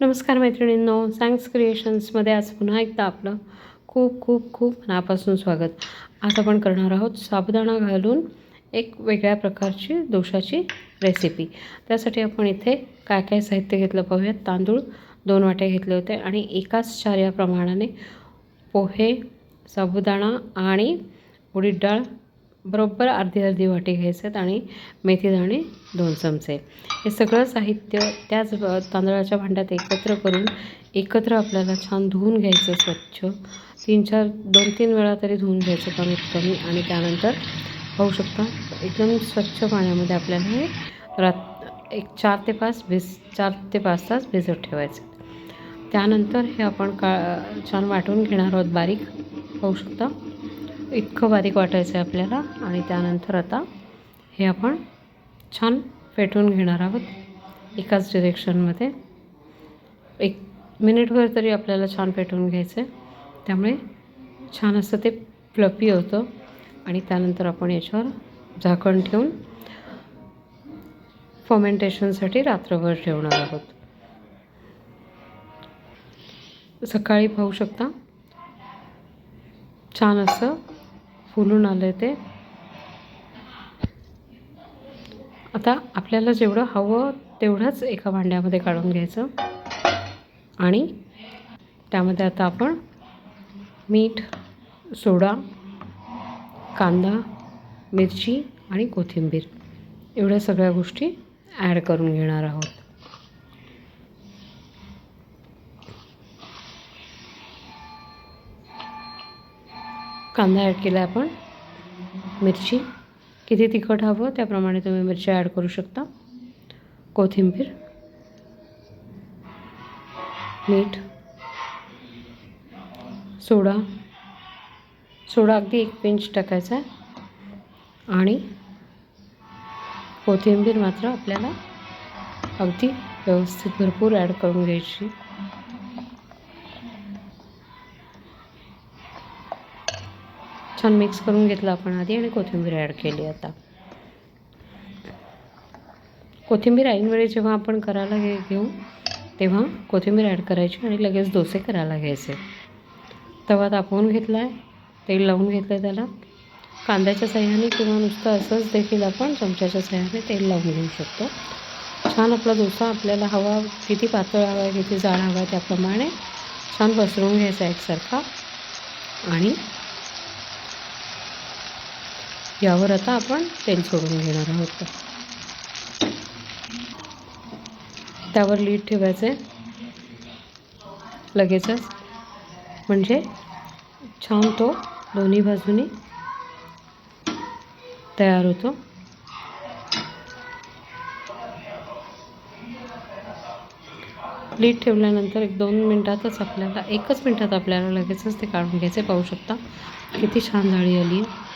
नमस्कार मैत्रिणींनो सायन्स क्रिएशन्समध्ये आज पुन्हा एकदा आपलं खूप खूप खूप मनापासून स्वागत. आज आपण करणार आहोत साबुदाणा घालून एक वेगळ्या प्रकारची दोशाची रेसिपी त्यासाठी आपण इथे काय काय साहित्य घेतलं पाहूयात? तांदूळ दोन वाटे घेतले होते आणि एकाच चार या प्रमाणाने पोहे साबुदाणा आणि उडीद डाळ बरोबर अर्धी अर्धी वाटी घ्यायचे आहेत आणि मेथीदाणे दोन चमचे. हे सगळं साहित्य त्याच तांदळाच्या भांड्यात एकत्र करून एकत्र आपल्याला छान धुवून घ्यायचं स्वच्छ. तीन चार दोन तीन वेळा तरी धुवून घ्यायचं कमीत कमी आणि त्यानंतर पाहू शकता एकदम स्वच्छ पाण्यामध्ये आपल्याला हे रात एक चार ते पाच भिज चार ते पाच तास भिजत ठेवायचे. त्यानंतर हे आपण का छान वाटून घेणार आहोत बारीक. पाहू शकता? इतकं बारीक वाटायचं आहे आपल्याला. आणि त्यानंतर आता हे आपण छान फेटून घेणार आहोत एकाच डिरेक्शनमध्ये एक मिनिटभर तरी आपल्याला छान पेटवून घ्यायचं आहे त्यामुळे छान असं ते फ्लपी होतं. आणि त्यानंतर आपण याच्यावर झाकण ठेवून फर्मेंटेशनसाठी रात्रभर ठेवणार आहोत. सकाळी पाहू शकता. छान असं फुलून आलं आहे ते. आता आपल्याला जेवढं हवं तेवढंच एका भांड्यामध्ये काढून घ्यायचं. आणि त्यामध्ये आता आपण मीठ सोडा कांदा मिरची आणि कोथिंबीर एवढ्या सगळ्या गोष्टी ॲड करून घेणार आहोत. कांदा ॲड केला आपण. मिरची. किती तिखट हवं त्याप्रमाणे तुम्ही मिरची ॲड करू शकता. कोथिंबीर. मीठ. सोडा. सोडा अगदी एक पिंच टाकायचा आहे. आणि कोथिंबीर मात्र आपल्याला अगदी व्यवस्थित भरपूर ॲड करून घ्यायची. छान मिक्स करून घेतलं आपण आधी आणि कोथिंबीर ॲड केली आता. कोथिंबीर ऐनवेळी जेव्हा आपण करायला घे घेऊ तेव्हा कोथिंबीर ॲड करायची आणि लगेच डोसे करायला घ्यायचे. तवा तापवून घेतला आहे तेल लावून घेतलं आहे त्याला. कांद्याच्या सहाय्याने किंवा नुसतं असंच देखील आपण चमच्याच्या सहाय्याने तेल लावून घेऊ शकतो. छान आपला डोसा आपल्याला हवा किती पातळ हवा आहे किती जाड हवा आहे त्याप्रमाणे छान पसरवून घ्यायचा एकसारखा. आणि यावर आता आपण तेल सोडून घेणार आहोत. त्यावर लीड ठेवायचं आहे. लगेचच. म्हणजे छान तो दोन्ही बाजूनी तयार होतो. लीड ठेवल्यानंतर एक दोन मिनटातच आपल्याला एकच मिनटात आपल्याला लगेचच ते काढून घ्यायचे. पाहू शकता किती छान जाळी आली. आहे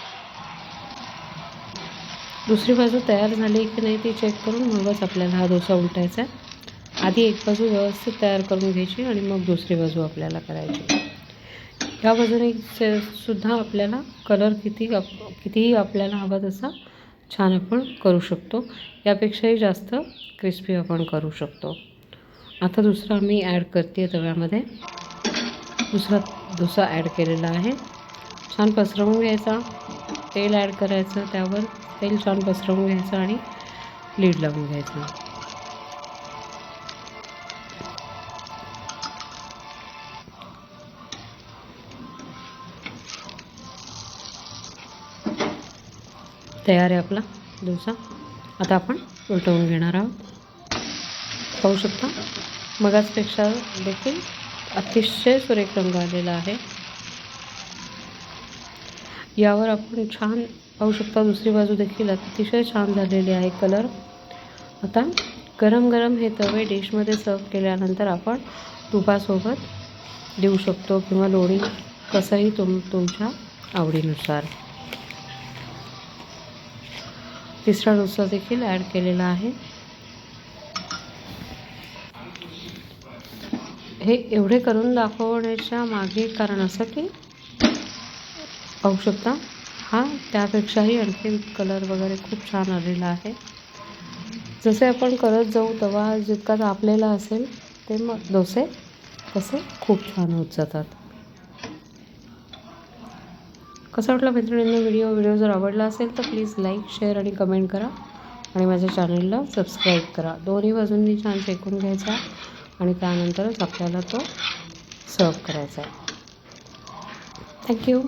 दुसरी बाजू तयार झाली की नाही ती चेक करून मगच आपल्याला हा डोसा उलटायचा आहे. आधी एक बाजू व्यवस्थित तयार करून घ्यायची आणि मग दुसरी बाजू आपल्याला करायची. ह्या बाजूने से- सुद्धा आपल्याला कलर किती आप कितीही आपल्याला हवा तसा छान आपण करू शकतो. यापेक्षाही जास्त क्रिस्पी आपण करू शकतो. आता दुसरा मी ॲड करते तव्यामध्ये. दुसरा डोसा ॲड केलेला आहे. छान पसरवून घ्यायचा. तेल ॲड करायचं त्यावर. तेल छान पसरवून घ्यायचं आणि लीड लावून घ्यायचं. तयार आहे आपला डोसा. आता आपण उलटवून घेणार आहोत. पाहू शकता मगाचपेक्षा देखील अतिशय सुरेख रंग आलेला आहे. यावर आपण छान पाहू शकता दुसरी बाजू देखील अतिशय छान झालेली आहे कलर. आता गरम गरम हे तवे डिशमध्ये सर्व केल्यानंतर आपण तुपासोबत देऊ शकतो किंवा लोणी कसंही तुम तुमच्या आवडीनुसार. तिसरा डोसा देखील ॲड केलेला आहे. हे एवढे करून दाखवण्याच्या मागे कारण असं की पाहू शकता. हा त्यापेक्षाही आणखी कलर वगैरे खूप छान आलेला आहे. जसे आपण करत जाऊ तवा जितका तापलेला असेल ते मग डोसे तसे खूप छान होत जातात. कसा वाटला मैत्रिणींना व्हिडिओ व्हिडिओ जर आवडला असेल तर प्लीज लाईक शेअर आणि कमेंट करा. आणि माझ्या चॅनलला सबस्क्राईब करा. दोन्ही बाजूंनी छान शेकून घ्यायचा आणि त्यानंतरच आपल्याला तो सर्व करायचा आहे. थँक्यू